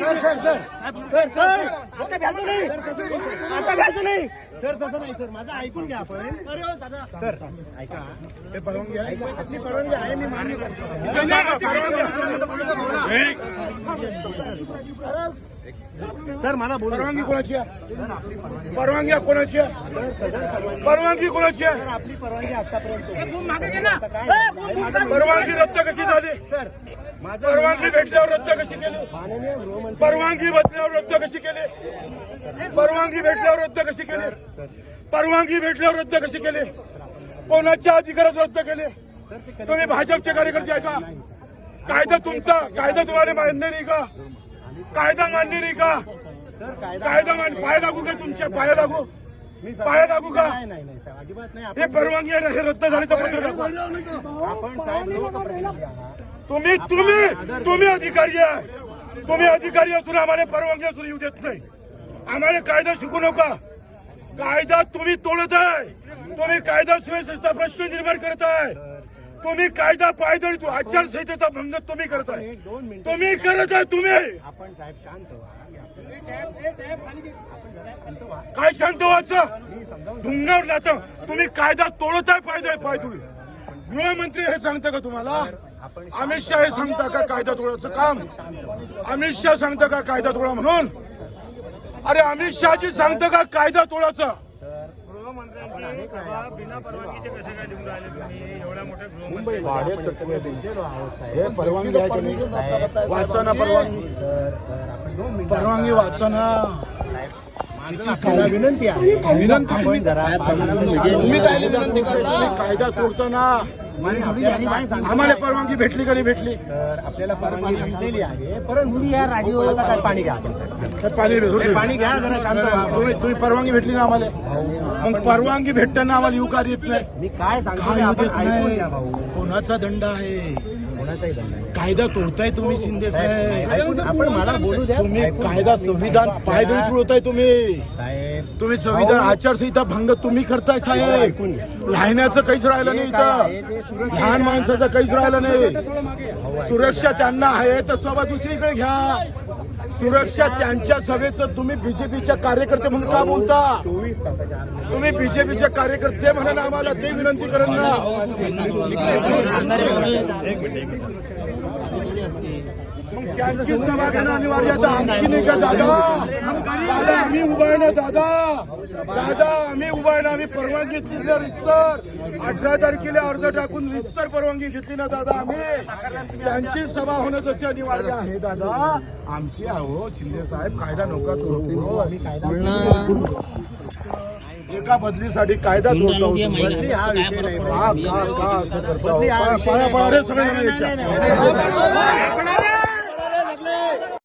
सगळीकडे परवानगी माझ्याकडे परवानगी आहे परवानगी आमच्याकडे आहे शिंदे साहेब, सर तसं नाही सर. माझं ऐकून घ्या आपण. सर ऐका. हे परवानगी आहे. आपली परवानगी आहे मी मान्य करतो. सर मला बोलू परवानगी कोणाची आहे? सर परवानगी कोणाची आहे? सर परवानगी परवानगी कोणाची सर आहे आपली परवानगी आतापर्यंत. आता काय? परवानगी रद्द कशी झाली? सर परवानगी भेटल्यावर रद्द कशी केली? परवानगी भेटल्यावर रद्द कशी केली? परवानगी भेटल्यावर रद्द कशी केली? परवानगी भेटल्यावर रद्द कशी केली? कोणाच्या अधिकारात रद्द केले? तुम्ही भाजपचे कार्यकर्ते आहे का कायदा तुमचा कायदा तुम्हाला मान्य नाही का? कायदा मान्य नाही का? कायदा मान्य पाय लागू का तुमच्या? पाया लागू. पाया लागू का? हे परवानगी हे रद्द झाल्याचं पत्र आपण तुम्ही तुम्ही तुम्ही अधिकारी आहे. तुम्ही अधिकारी असून आम्हाला परवानगी असून येऊ देत नाही. आम्हाला कायदा शिकू नका. कायदा तुम्ही तोडत आहे. तुम्ही कायदा सुव्यवस्थेचा प्रश्न निर्माण करत आहे. तुम्ही कायदा पायदळी तो आचारसंहितेचा भंग तुम्ही करताय मिनिटं. तुम्ही करत आहे तुम्ही. आपण साहेब शांत व्हा. मी आपल्याला- आपण जरा शांत व्हा. काय शांत व्हायचं? ढुंगावर जातं. तुम्ही कायदा तोडत आहे पायदळ पायदुळी. गृहमंत्री हे सांगतं का तुम्हाला? अमित शहा हे सांगता का कायदा तोडायचं काम? अमित शहा सांगतं का कायदा तोडा म्हणून? अरे अमित शहाजी सांगतं का कायदा तोडायचं. हे परवानगी आहे का नाही? साहेब, वाचा ना परवानगी. सर सर आपण दोन मिनिटं परवानगी वाचा ना साहेब, माझं आपल्याला विनंती आहे. विनंती आपण जरा तुम्ही काय विनंती करता? कायदा तोडताना? आम्हाला परवानगी भेटली का नाही भेटली? सर आपल्याला परवानगी भेटलेली आहे. परंतु या राजीव काय पाणी घ्या. तर पाणी पाणी घ्या जरा शांत तुम्ही तुम्ही परवानगी भेटली ना आम्हाला? मग परवानगी भेटताना आम्हाला येऊ का येत नाही. मी काय सांगतो कोणाचा दंड आहे? कोणाचाही दंड नाही. कायदा तोडताय तुम्ही शिंदे साहेब, साहेब ऐकून- आपण मला बोलू द्या. तुम्ही कायदा. संविधान पायदळी तुळवताय तुम्ही. साहेब तुम्ही संविधान आचारसंहिता भंग तुम्ही करताय साहेब. लहाण्याचं काहीच राहिलं नाही हे इथं. सुरक्षा- लहान माणसाचं काहीच राहिलं नाही. सुरक्षा त्यांना आहे तर सभा दुसरीकडे घ्या. सुरक्षा त्यांच्या सभेचं तुम्ही बीजेपीच्या कार्यकर्ते म्हणून का बोलता? चोवीस तासाच्या आत तुम्ही बीजेपीचे कार्यकर्ते म्हणा आम्हाला ते विनंती करेन ना मग त्यांची सभा घेणं अनिवार्य. आता आमची नाही का दादा दादा आम्ही उभा आहे ना दादा दादा आम्ही उभा आहे ना आम्ही परवानगी घेतली ना रितसर अठरा तारखेला अर्ज टाकून रितसर परवानगी घेतली ना दादा आम्ही त्यांची सभा होणं तशी अनिवार्य आहे दादा आमची आहो शिंदे साहेब कायदा नौका तोडतो एका बदलीसाठी कायदा तोडतो बदली हा विषय नाही का का का असं करतो हा नाही. पाया रे सगळे